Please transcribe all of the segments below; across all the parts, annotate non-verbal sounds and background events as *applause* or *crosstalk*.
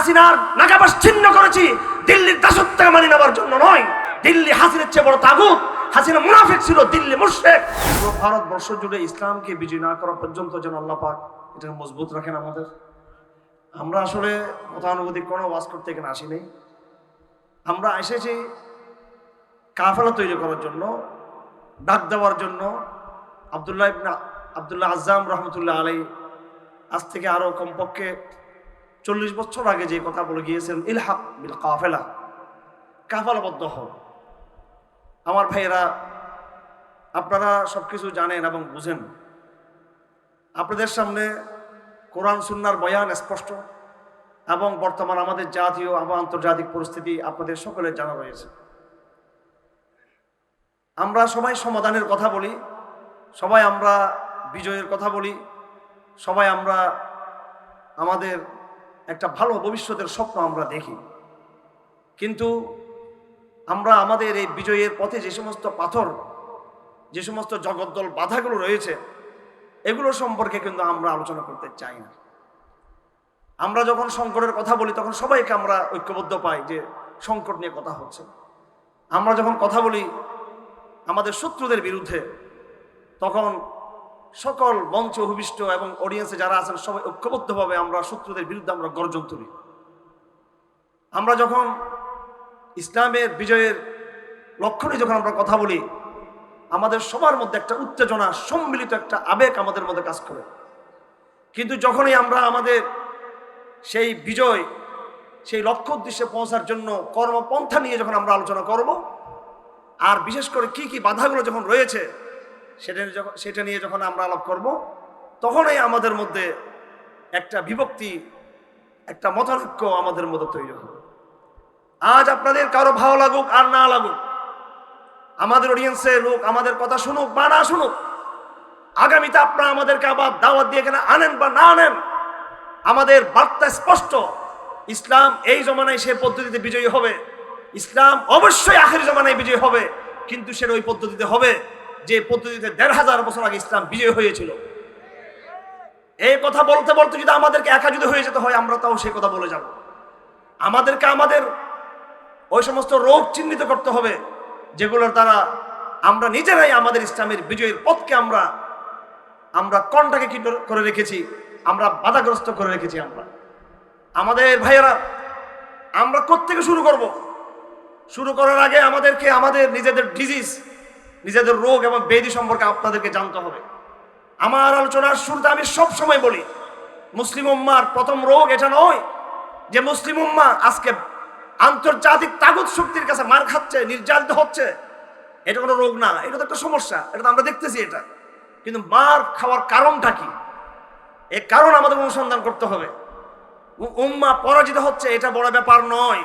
হাসিনার নাগাবাস ছিন্ন করেছি, দিল্লির দাসত্ব মানি নেওয়ার জন্য নয়। দিল্লি হাসিনের চেয়ে বড় তাগুত হাসিনা মুনাফিক ছিল দিল্লি মুশরিক। পুরো ভারতবর্ষ জুড়ে ইসলামকে বিজয় না করা পর্যন্ত যেন আল্লাহ পাক এটাকে মজবুত রাখেন আমাদের। আমরা আসলে গতানুগতিক কোনো ওয়াজ করতে এখানে আসিনি। আমরা এসেছি কাফেলা তৈরি করার জন্য, ডাক দেওয়ার জন্য। আবদুল্লাহ ইবনা আবদুল্লাহ আজাম রহমতুল্লাহ আলাই আজ থেকে আরও কমপক্ষে চল্লিশ বছর আগে যে কথা বলে গিয়েছেন ইলহাক বিল কাফেলা কাফেলাবদ্ধ হন আমার ভাইয়েরা, আপনারা সব কিছু জানেন এবং বুঝেন। আপনাদের সামনে কোরআন, সুন্নার বয়ান স্পষ্ট এবং বর্তমান আমাদের জাতীয় এবং আন্তর্জাতিক পরিস্থিতি আপনাদের সকলের জানা রয়েছে। আমরা সবাই সমাধানের কথা বলি, সবাই আমরা বিজয়ের কথা বলি, সবাই আমরা আমাদের একটা ভালো ভবিষ্যতের স্বপ্ন আমরা দেখি। কিন্তু আমরা আমাদের এই বিজয়ের পথে যে সমস্ত পাথর, যে সমস্ত জগদ্দল বাধাগুলো রয়েছে, এগুলো সম্পর্কে কিন্তু আমরা আলোচনা করতে চাই না। আমরা যখন সংকটের কথা বলি, তখন সবাইকে আমরা ঐক্যবদ্ধ পাই যে সংকট নিয়ে কথা হচ্ছে। আমরা যখন কথা বলি আমাদের শত্রুদের বিরুদ্ধে, তখন সকল মঞ্চ অভিষ্ট এবং অডিয়েন্সে যারা আছেন, সবাই ঐক্যবদ্ধভাবে আমরা শত্রুদের বিরুদ্ধে আমরা গর্জন তুলি। আমরা যখন ইসলামের বিজয়ের লক্ষ্য নিয়ে যখন আমরা কথা বলি, আমাদের সবার মধ্যে একটা উত্তেজনা, সম্মিলিত একটা আবেগ আমাদের মধ্যে কাজ করে। কিন্তু যখনই আমরা আমাদের সেই বিজয়, সেই লক্ষ্য উদ্দেশ্যে পৌঁছার জন্য কর্মপন্থা নিয়ে যখন আমরা আলোচনা করব, আর বিশেষ করে কি কি বাধাগুলো যখন রয়েছে সেটা যখন সেটা নিয়ে যখন আমরা আলাপ করব, তখনই আমাদের মধ্যে একটা বিভক্তি, একটা মতানৈক্য আমাদের মধ্যে তৈরি হবে। আজ আপনাদের কারও ভালো লাগুক আর না লাগুক, আমাদের অডিয়েন্সে লোক আমাদের কথা শুনুক বা না শুনুক, আগামীতে আপনারা আমাদেরকে আবার দাওয়াত দিয়ে এখানে আনেন বা না আনেন, আমাদের বার্তা স্পষ্ট, ইসলাম এই জমানায় সে পদ্ধতিতে বিজয়ী হবে, ইসলাম অবশ্যই আখের জমানায় বিজয়ী হবে, কিন্তু সেটা ওই পদ্ধতিতে হবে যে পদ্ধতিতে দেড় হাজার বছর আগে ইসলাম বিজয় হয়েছিল। এই কথা বলতে বলতে যদি আমাদেরকে একা যদি হয়ে যেতে হয়, আমরা তাও সেই কথা বলে যাব। আমাদেরকে আমাদের ওই সমস্ত রোগ চিহ্নিত করতে হবে, যেগুলোর দ্বারা আমরা নিজেরাই আমাদের ইসলামের বিজয়ের পথকে আমরা আমরা কণটাকে কি করে রেখেছি, আমরা বাধাগ্রস্ত করে রেখেছি আমরা। আমাদের ভাইয়েরা, আমরা কোত্থেকে শুরু করব? শুরু করার আগে আমাদেরকে আমাদের নিজেদের ডিজিজ নিজেদের রোগ এবং বেদি সম্পর্কে আপনাদেরকে জানতে হবে। আমার আলোচনার শুরুতে আমি সব সময় বলি, মুসলিম উম্মার প্রথম রোগ এটা নয় যে মুসলিম উম্মা আজকে আন্তর্জাতিক তাগুত শক্তির কাছে মার খাচ্ছে, নির্যাতিত হচ্ছে। এটা কোনো রোগ না, এটা তো একটা সমস্যা, এটা তো আমরা দেখতেছি এটা। কিন্তু মার খাওয়ার কারণটা কি? এই কারণ আমাদের অনুসন্ধান করতে হবে। উম্মা পরাজিত হচ্ছে, এটা বড় ব্যাপার নয়।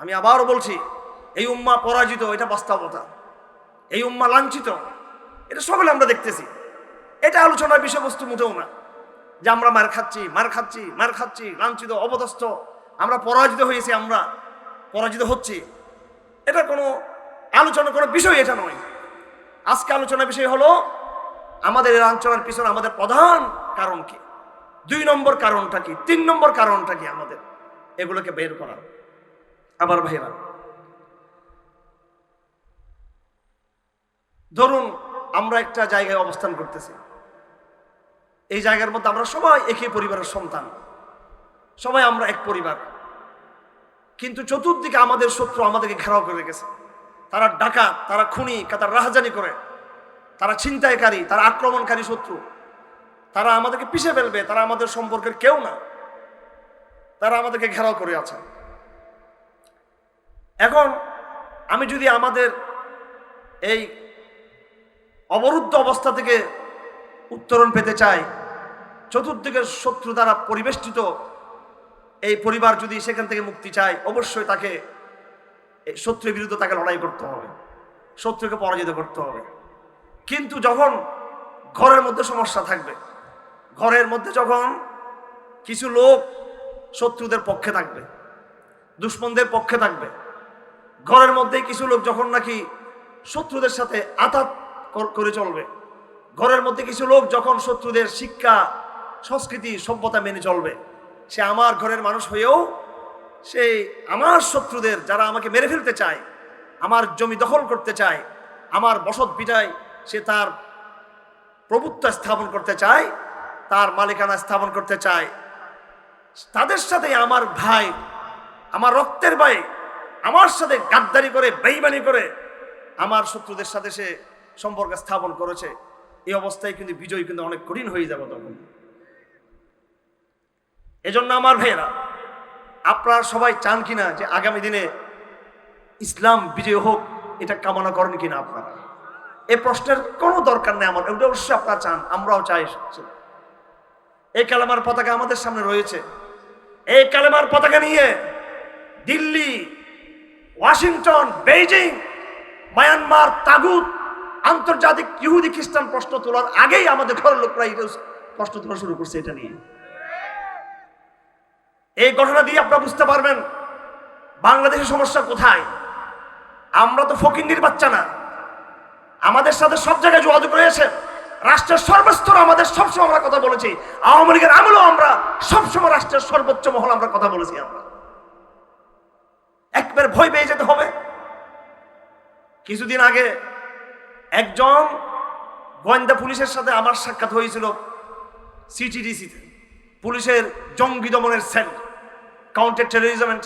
আমি আবারও বলছি, এই উম্মা পরাজিত, এটা বাস্তবতা। এই উম্মা লাঞ্ছিত। এটা সকলে আমরা দেখতেছি। এটা আলোচনার বিষয়বস্তু মোটেও না। যে আমরা মার খাচ্ছি মার খাচ্ছি মার খাচ্ছি, লাঞ্ছিত অবদস্থ আমরা পরাজিত হয়েছি আমরা, পরাজিত হচ্ছি। এটা কোনো আলোচনা, কোনো বিষয় এটা নয়। আজকে আলোচনার বিষয় হলো, আমাদের এই আলোচনার পিছনে আমাদের প্রধান কারণ কি? দুই নম্বর কারণটা কি? তিন নম্বর কারণটা কি আমাদের? এগুলোকে বের করা। আবার ভাইরা ধরুন আমরা একটা জায়গায় অবস্থান করতেছি। এই জায়গার মধ্যে আমরা সবাই একই পরিবারের সন্তান। সবাই আমরা এক পরিবার। কিন্তু চতুর্দিকে আমাদের শত্রু আমাদেরকে ঘেরাও করে রেখেছে। তারা ডাকাত, তারা খুনি, তারা রাহাজানি করে। তারা ছিনতাইকারী, তারা আক্রমণকারী শত্রু। তারা আমাদেরকে পিষে ফেলবে, তারা আমাদের সম্পর্কের কেউ না। তারা আমাদেরকে ঘেরাও করে আছে। এখন আমি যদি আমাদের এই অবরুদ্ধ অবস্থা থেকে উত্তরণ পেতে চাই চতুর্দিকের শত্রু দ্বারা পরিবেষ্টিত এই পরিবার যদি সেখান থেকে মুক্তি চায়, অবশ্যই তাকে শত্রুর বিরুদ্ধে তাকে লড়াই করতে হবে। শত্রুকে পরাজিত করতে হবে। কিন্তু যখন ঘরের মধ্যে সমস্যা থাকবে, ঘরের মধ্যে যখন কিছু লোক শত্রুদের পক্ষে থাকবে, দুশ্মনদের পক্ষে থাকবে, ঘরের মধ্যে কিছু লোক যখন নাকি শত্রুদের সাথে আঘাত কর- চলবে। ঘরের মধ্যে কিছু লোক যখন শত্রুদের শিক্ষা, সংস্কৃতি, সভ্যতা মেনে চলবে, সে আমার ঘরের মানুষ হয়েও, সে আমার শত্রুদের, যারা আমাকে মেরে ফেলতে চায়, আমার জমি দখল করতে চায়, আমার বসত বিটায় সে তার প্রভুত্ব স্থাপন করতে চায়, তার মালিকানা স্থাপন করতে চায়। তাদের সাথে আমার ভাই, আমার রক্তের ভাই আমার সাথে গাদ্দারি করে, বেইমানি করে, আমার শত্রুদের সাথে সে সম্পর্ক স্থাপন করেছে, এই অবস্থায় কিন্তু বিজয় কিন্তু অনেক কঠিন হয়ে যাবে তখন। এজন্য আমার ভাইয়েরা, আপনারা সবাই চান কিনা যে আগামী দিনে ইসলাম বিজয় হোক, এটা কামনা করেন কিনা আপনারা? এই প্রশ্নের কোনো দরকার নেই আমার এটা অবশ্যই আপনারা চান, আমরাও চাই এই কালেমার পতাকা আমাদের সামনে রয়েছে। এই কালেমার পতাকা নিয়ে দিল্লি, ওয়াশিংটন, বেইজিং, মায়ানমার, তাগুত আন্তর্জাতিক ইহুদি খ্রিস্টান প্রশ্ন তোলার আগেই আমাদের ঘরের লোকরা এটা প্রশ্ন তোলা শুরু করছে এটা নিয়ে। এই ঘটনা দিয়ে আপনারা বুঝতে পারবেন, বাংলাদেশের সমস্যা কোথায়? আমরা তো ফকিন্দির বাচ্চা না। আমাদের সাথে সব জায়গায় যোগাযোগ রয়েছে। রাষ্ট্রের সর্বস্তর আমাদের সবসময় আমরা কথা বলেছি। আওয়ামী লীগের আমলেও আমরা সবসময় রাষ্ট্রের সর্বোচ্চ মহল আমরা কথা বলেছি আমরা। একবার ভয় পেয়ে যেতে হবে। কিছুদিন আগে একজন গোয়েন্দা পুলিশের সাথে আমার সাক্ষাৎ হয়েছিল সিটিডিসিতে, পুলিশের জঙ্গি দমনের cell counter terrorism and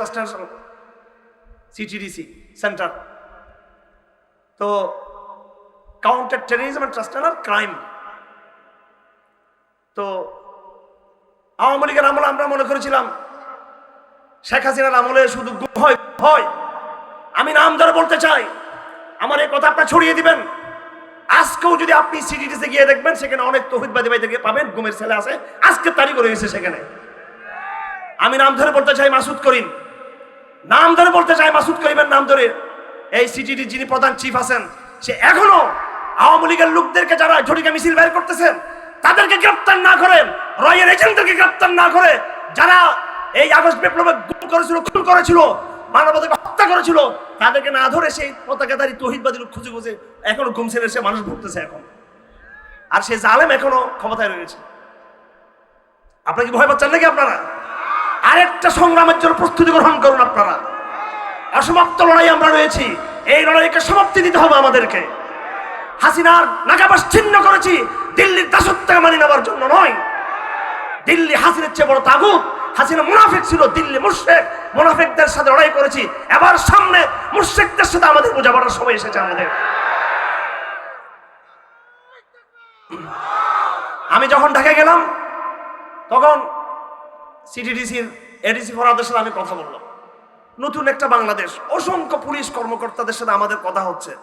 CTDC center. তো কাউন্টার টেরোরিজম অ্যান্ড ক্রাইম তো আওয়ামী লীগের আমলে আমরা মনে করেছিলাম, শেখ হাসিনার আমলে শুধু হয় হয় আমি নাম ধরে বলতে চাই, আমার এই কথা আপনার ছড়িয়ে দিবেন। আজকেও যদি আপনি সিটিটিতে গিয়ে দেখবেন, সেখানে অনেক তহিদবাদী ভাইদেরকে পাবেন গুমের ছেলে আছে। আজকে তারিখ রয়েছে সেখানে। আমি নাম ধরে বলতে চাই মাসুদ করিম। নাম ধরে বলতে চাই মাসুদ করিমের নাম ধরে। এই সিটিটির যিনি প্রধান চিফ আছেন, সে এখনও আওয়ামী লীগের লোকদেরকে যারা ঝটিকা মিছিল বের করতেছেন, তাদেরকে গ্রেপ্তার না করে, রয়ের এজেন্টদেরকে গ্রেপ্তার না করে, যারা এই আগস্ট বিপ্লবে গুম করেছিল, খুন করেছিল মানবতাকে হত্যা করেছিল। তাদেরকে না ধরে সেই পতাকাধারী তহিদবাদী লোক খুঁজে খুঁজে এখনও গুম ছেড়ে সে মানুষ ভুগতেছে এখন। আর সে জালেম এখনও ক্ষমতায় রয়েছে। আপনারা কি ভয় পাচ্ছেন নাকি আপনারা? আরেকটা সংগ্রামের জন্য প্রস্তুতি গ্রহণ করুন আপনারা। অসমাপ্ত লড়াই আমরা রয়েছি। এই লড়াইকে সমাপ্তি দিতে হবে আমাদেরকে। হাসিনার নাকাবাস ছিন্ন করেছি। দিল্লির দাসত্বকে মানি নেওয়ার জন্য নয়। দিল্লি হাসিনের চেয়ে বড় তাগুত। হাসিনা মুনাফিক ছিল, দিল্লি মুর্শেক মুনাফিকদের সাথে লড়াই করেছি। এবার সামনে মুর্শেকদের সাথে আমাদের বোঝাপড়ার সময় এসেছে আমাদের। আমি যখন ঢাকায় গেলাম, তখন সিটিডিসির এডিসি ফরাদের সাথে আমি কথা বললাম। নতুন একটা বাংলাদেশ। অসংখ্য পুলিশ কর্মকর্তাদের সাথে আমাদের কথা হচ্ছে।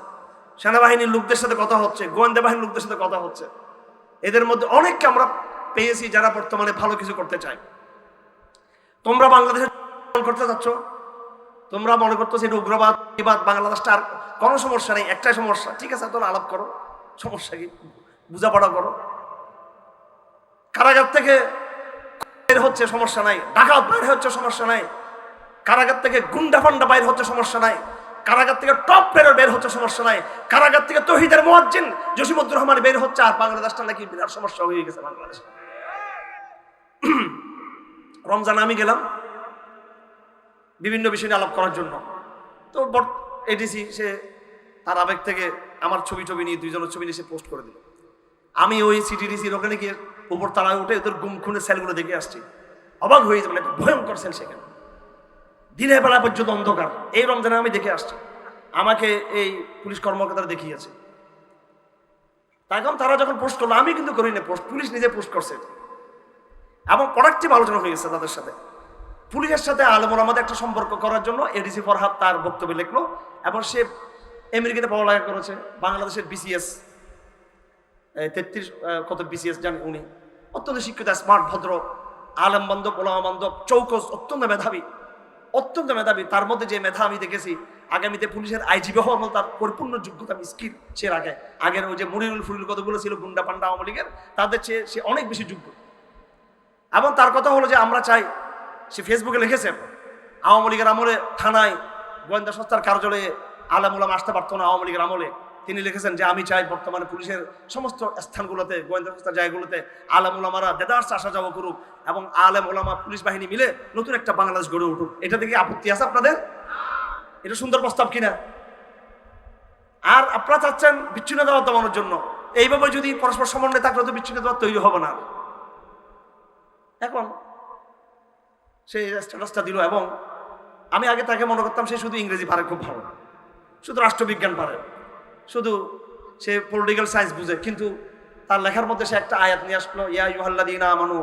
সেনাবাহিনীর লোকদের সাথে কথা হচ্ছে। গোয়েন্দা বাহিনীর লোকদের সাথে কথা হচ্ছে। এদের মধ্যে অনেককে আমরা পেয়েছি যারা বর্তমানে ভালো কিছু করতে চায়। তোমরা বাংলাদেশে করতে চাচ্ছ তোমরা মনে করতো যে এটা উগ্রবাদ, বিবাদ বাংলাদেশটা আর কোনো সমস্যা নেই, একটাই সমস্যা। ঠিক আছে, তোমরা আলাপ করো। সমস্যা কি? বোঝাপড়া করো। কারাগার থেকে বের হচ্ছে সমস্যা নাই। ডাকাত বাইরে হচ্ছে সমস্যা নাই। কারাগার থেকে গুন্ডা ফান্ডা বাইর হচ্ছে সমস্যা নাই। কারাগার থেকে টপ প্লেয়ার বের হচ্ছে সমস্যা নাই। কারাগার থেকে তহিদের মোয়াজ্জিন জসিমুদ্দুর রহমান বের হচ্ছে, আর বাংলাদেশটা নাকি বিরাট সমস্যা হয়ে গেছে বাংলাদেশ। *clears throat* রমজান আমি গেলাম। বিভিন্ন বিষয় নিয়ে আলাপ করার জন্য। তো এডিসি সে তার আবেগ থেকে আমার ছবি টবি নিয়ে দুইজনের ছবি নিয়ে সে পোস্ট করে দিল। আমি ওই সিটিডিসির ওখানে গিয়ে উপর তালায় উঠে ওদের গুম খুনের সেলগুলো দেখে আসছি। অবাক হয়ে যাবেন একটা ভয়ঙ্কর সেল সেখানে। দিনের বেলা পর্যন্ত অন্ধকার। এই রমজানে আমি দেখে আসছি। আমাকে এই পুলিশ কর্মকর্তারা দেখিয়েছে। তখন তারা যখন পোস্ট করল, আমি কিন্তু করিনি পোস্ট পুলিশ নিজে পোস্ট করছে। এবং প্রোডাক্টিভ আলোচনা হয়ে গেছে তাদের সাথে। পুলিশের সাথে আলমর আমাদের একটা সম্পর্ক করার জন্য এডিসি ফরহাদ তার বক্তব্য লিখলো এবং সে আমেরিকাতে পড়ালেখা করেছে, বাংলাদেশের বিসিএস তেত্রিশ কত বিসিএস জানে উনি। অত্যন্ত শিক্ষিত স্মার্ট ভদ্র, আলম বান্ধব, ওলামা বান্ধব, চৌকস, অত্যন্ত মেধাবী অত্যন্ত মেধাবী। তার মধ্যে যে মেধা আমি দেখেছি, আগামীতে পুলিশের আইজিবি হওয়ার মতো তার পরিপূর্ণ যোগ্যতা স্কিল সে রাখে। আগের ওই যে মুরিনুল ফুরিল কতগুলো ছিল গুন্ডা পান্ডা আওয়ামী লীগের, তাদের চেয়ে সে অনেক বেশি যোগ্য। এবং তার কথা হলো যে আমরা চাই সে ফেসবুকে লিখেছে, আওয়ামী লীগের আমলে থানায় গোয়েন্দা সংস্থার কার্যালয়ে আলামুলাম আসতে পারতো না আওয়ামী লীগের আমলে। তিনি লিখেছেন যে, আমি চাই বর্তমানে পুলিশের সমস্ত স্থানগুলোতে, গোয়েন্দা সংস্থার জায়গাগুলোতে আলেম ওলামারা দেদার্স আসা যাওয়া করুক এবং আলেম ওলামা পুলিশ বাহিনী মিলে নতুন একটা বাংলাদেশ গড়ে উঠুক। এটা দেখে আপত্তি আছে আপনাদের? এটা সুন্দর প্রস্তাব কিনা? আর আপনারা চাচ্ছেন বিচ্ছিন্নতাবাদ দমানোর জন্য। এইভাবে যদি পরস্পর সমন্বয় থাকলে তো বিচ্ছিন্নতাবাদ তৈরি হবে না। এখন সেই স্ট্যাটাসটা দিল এবং আমি আগে তাকে মনে করতাম সে শুধু ইংরেজি পারে খুব ভালো, শুধু রাষ্ট্রবিজ্ঞান পারে, শুধু সে পলিটিক্যাল সায়েন্স বুঝে, কিন্তু তার লেখার মধ্যে সে একটা আয়াত নিয়ে আসলো, ইয়া ইউহাল্লাদিনা আমানু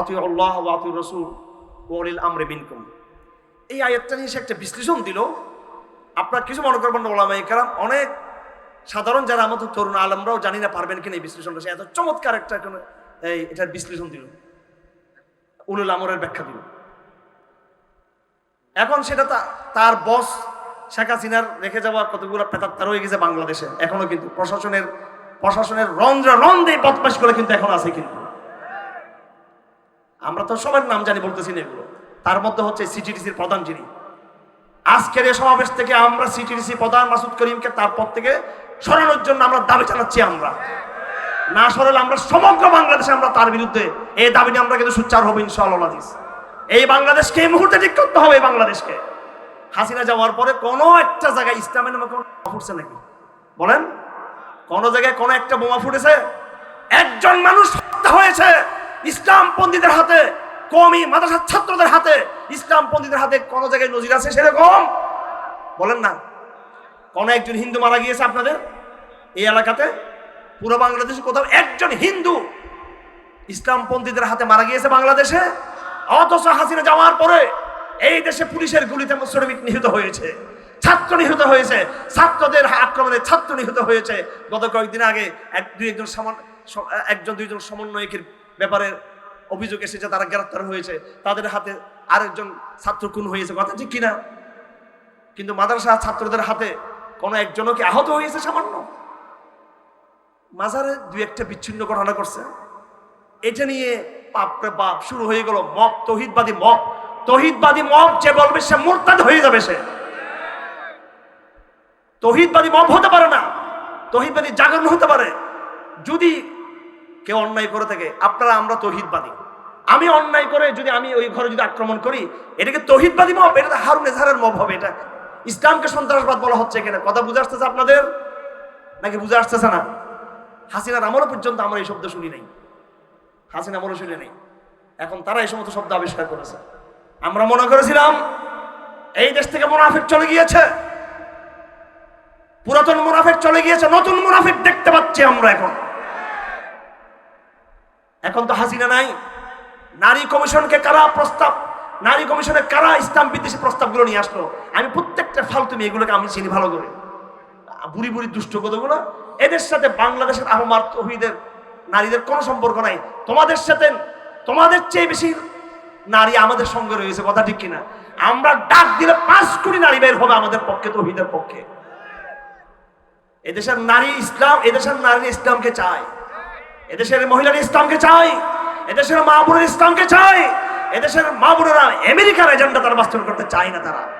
আতু আল্লাহ আতু রসুল ওলিল আমরে বিনকুম এই আয়াতটা নিয়ে সে একটা বিশ্লেষণ দিল। আপনার কিছু মনে করবেন না ওলামাই কারণ অনেক সাধারণ যারা আমাদের তরুণ আলমরাও জানি না, পারবেন কিনা এই বিশ্লেষণটা। সে এত চমৎকার একটা এই এটার বিশ্লেষণ দিল। উলুল আমরের ব্যাখ্যা দিল। এখন সেটা তার বস শেখ হাসিনার রেখে যাওয়া কতগুলো পেতাত্তা রয়ে গেছে বাংলাদেশে। এখনও কিন্তু প্রশাসনের প্রশাসনের রন্ধ্র রন্ধে বদমাস করে কিন্তু এখন আছে কিন্তু। আমরা তো সবার নাম জানি বলতেছি না এগুলো। তার মধ্যে হচ্ছে সিটিডিসির প্রধান যিনি। আজকের এই সমাবেশ থেকে আমরা সিটিডিসি প্রধান মাসুদ করিমকে তারপর থেকে সরানোর জন্য আমরা দাবি চালাচ্ছি আমরা। না সরালে আমরা সমগ্র বাংলাদেশে আমরা তার বিরুদ্ধে এই দাবি নিয়ে আমরা কিন্তু সুচ্চার হব ইনশাআল্লাহ। এই বাংলাদেশকে, এই মুহূর্তে ঠিক করতে হবে এই বাংলাদেশকে। হাসিনা যাওয়ার পরে কোনো একটা জায়গায় ইসলামের নামে কোনো ফুটছে নাকি? বলেন। কোন জায়গায় কোনো একটা বোমা ফুটেছে? একজন মানুষ হত্যা হয়েছে ইসলাম পন্থীদের হাতে কমি মাদ্রাসার ছাত্রদের হাতে। ইসলাম পন্থীদের হাতে কোন জায়গায় নজির আছে সেরকম? বলেন না। কোন একজন হিন্দু মারা গিয়েছে আপনাদের? এই এলাকাতে? পুরো বাংলাদেশে কোথাও একজন হিন্দু ইসলামপন্থীদের হাতে মারা গিয়েছে বাংলাদেশে? অথচ হাসিনা যাওয়ার পরে এই দেশে পুলিশের গুলিতে শ্রমিক নিহত হয়েছে, ছাত্র নিহত হয়েছে, ছাত্রদের আক্রমণে ছাত্র নিহত হয়েছে। গত কয়েকদিন আগে এক, দুই একজন সামান- একজন দুইজন সমন্বয়কের ব্যাপারে অভিযোগ এসেছে, তারা গ্রেপ্তার হয়েছে। তাদের হাতে আরেকজন ছাত্র খুন হয়েছে, কথা ঠিক কিনা? কিন্তু মাদ্রাসা ছাত্রদের হাতে কোনো একজনও কি আহত হয়েছে সামান্য? মাজারে দু একটা বিচ্ছিন্ন ঘটনা করছে এটা নিয়ে বাপরে বাপ, শুরু হয়ে গেল মব, তহিদবাদী মব। তহিদবাদী মব যে বলবে সে মোরতাদ হয়ে যাবে সে। তহিদবাদী মব হতে পারে না, তহিদবাদী জাগরণ হতে পারে। যদি কেউ অন্যায় করে থাকে, আপনারা আমরা তহিদবাদী। আমি অন্যায় করে যদি আমি ওই ঘরে যদি আক্রমণ করি, এটাকে তহিদবাদী মব, এটা হারুন এজাহারের মব হবে, এটা ইসলামকে সন্ত্রাসবাদ বলা হচ্ছে এখানে। কথা বুঝে আসতেছে আপনাদের? নাকি বুঝে আসতেছে না? হাসিনার আমলও পর্যন্ত আমরা এই শব্দ শুনি নাই। হাসিনা শুনি নাই। এখন তারা এই সমস্ত শব্দ আবিষ্কার করেছে। আমরা মনে করেছিলাম, এই দেশ থেকে মুনাফিক চলে গিয়েছে। পুরাতন মুনাফিক চলে গিয়েছে, নতুন মুনাফিক দেখতে পাচ্ছি আমরা এখন। এখন তো হাসিনা নাই। নারী কমিশনকে কারা প্রস্তাব, নারী কমিশনে কারা ইসলাম বিদ্বেষী প্রস্তাবগুলো নিয়ে আসলো? আমি প্রত্যেকটা ফালতু মেয়েগুলোকে আমি চিনি ভালো করে। বুড়ি বুড়ি দুষ্ট কতগুলো? এদের সাথে বাংলাদেশের আহমার তহিদের নারীদের কোনো সম্পর্ক নাই। তোমাদের সাথে, তোমাদের চেয়ে বেশি নারী আমাদের সঙ্গে রয়েছে, কথা ঠিক কিনা? আমরা ডাক দিলে পাঁচ কোটি নারী বের হবে আমাদের পক্ষে, তহিদের পক্ষে। এদেশের নারী ইসলাম, এদেশের নারী ইসলামকে চায়। এদেশের মহিলার ইসলামকে চায়। এদেশের মা বোনের ইসলামকে চায়। এদেশের মা বোনেরা আমেরিকার এজেন্ডা তারা বাস্তবায়ন করতে চায় না তারা।